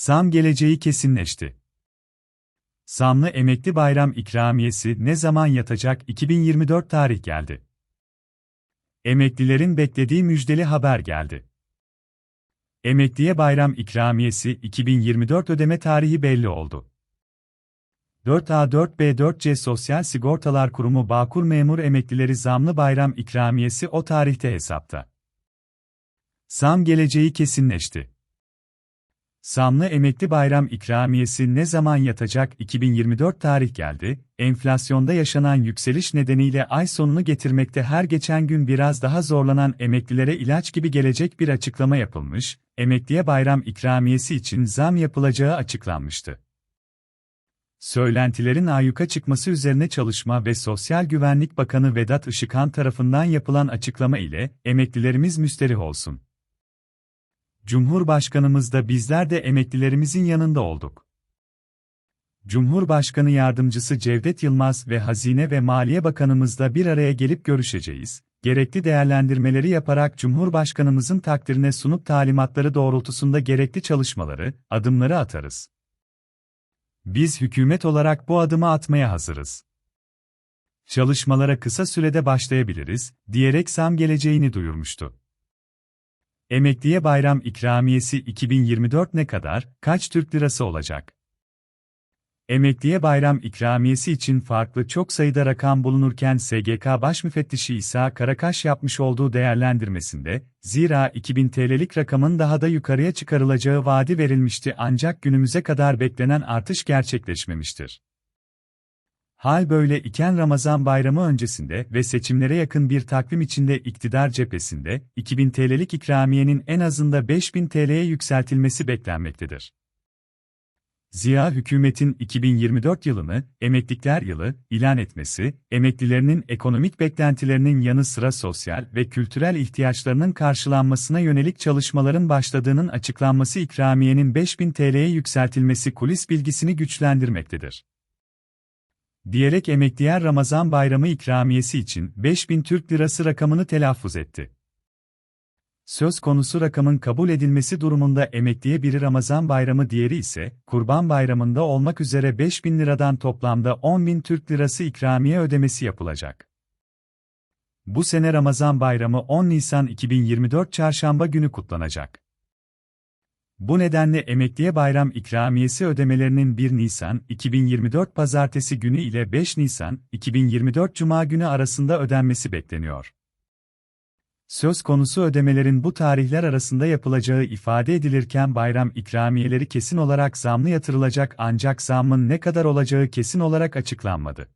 Zam geleceği kesinleşti. Zamlı emekli bayram ikramiyesi ne zaman yatacak 2024 tarih geldi. Emeklilerin beklediği müjdeli haber geldi. Emekliye bayram ikramiyesi 2024 ödeme tarihi belli oldu. 4A4B4C Sosyal Sigortalar Kurumu Bağkur Memur Emeklileri Zamlı Bayram ikramiyesi o tarihte hesapta. Zam geleceği kesinleşti. Zamlı emekli bayram ikramiyesi ne zaman yatacak 2024 tarih geldi, enflasyonda yaşanan yükseliş nedeniyle ay sonunu getirmekte her geçen gün biraz daha zorlanan emeklilere ilaç gibi gelecek bir açıklama yapılmış, emekliye bayram ikramiyesi için zam yapılacağı açıklanmıştı. Söylentilerin ayyuka çıkması üzerine Çalışma ve Sosyal Güvenlik Bakanı Vedat Işıkhan tarafından yapılan açıklama ile emeklilerimiz müsterih olsun. Cumhurbaşkanımız da bizler de emeklilerimizin yanında olduk. Cumhurbaşkanı Yardımcısı Cevdet Yılmaz ve Hazine ve Maliye Bakanımızla bir araya gelip görüşeceğiz. Gerekli değerlendirmeleri yaparak Cumhurbaşkanımızın takdirine sunup talimatları doğrultusunda gerekli çalışmaları, adımları atarız. Biz hükümet olarak bu adımı atmaya hazırız. Çalışmalara kısa sürede başlayabiliriz, diyerek zam geleceğini duyurmuştu. Emekliye bayram ikramiyesi 2024 ne kadar, kaç Türk lirası olacak? Emekliye bayram ikramiyesi için farklı çok sayıda rakam bulunurken SGK Baş Müfettişi İsa Karakaş yapmış olduğu değerlendirmesinde, zira 2000 TL'lik rakamın daha da yukarıya çıkarılacağı vaadi verilmişti ancak günümüze kadar beklenen artış gerçekleşmemiştir. Hal böyle iken Ramazan bayramı öncesinde ve seçimlere yakın bir takvim içinde iktidar cephesinde 2000 TL'lik ikramiyenin en azında 5000 TL'ye yükseltilmesi beklenmektedir. Ziya hükümetin 2024 yılını emekliler yılı ilan etmesi, emeklilerinin ekonomik beklentilerinin yanı sıra sosyal ve kültürel ihtiyaçlarının karşılanmasına yönelik çalışmaların başladığının açıklanması ikramiyenin 5000 TL'ye yükseltilmesi kulis bilgisini güçlendirmektedir diyerek emekliyer Ramazan bayramı ikramiyesi için 5000 Türk lirası rakamını telaffuz etti. Söz konusu rakamın kabul edilmesi durumunda emekliye biri Ramazan bayramı diğeri ise Kurban bayramında olmak üzere 5000 liradan toplamda 10.000 Türk lirası ikramiye ödemesi yapılacak. Bu sene Ramazan bayramı 10 Nisan 2024 çarşamba günü kutlanacak. Bu nedenle emekliye bayram ikramiyesi ödemelerinin 1 Nisan 2024 pazartesi günü ile 5 Nisan 2024 cuma günü arasında ödenmesi bekleniyor. Söz konusu ödemelerin bu tarihler arasında yapılacağı ifade edilirken bayram ikramiyeleri kesin olarak zamlı yatırılacak ancak zammın ne kadar olacağı kesin olarak açıklanmadı.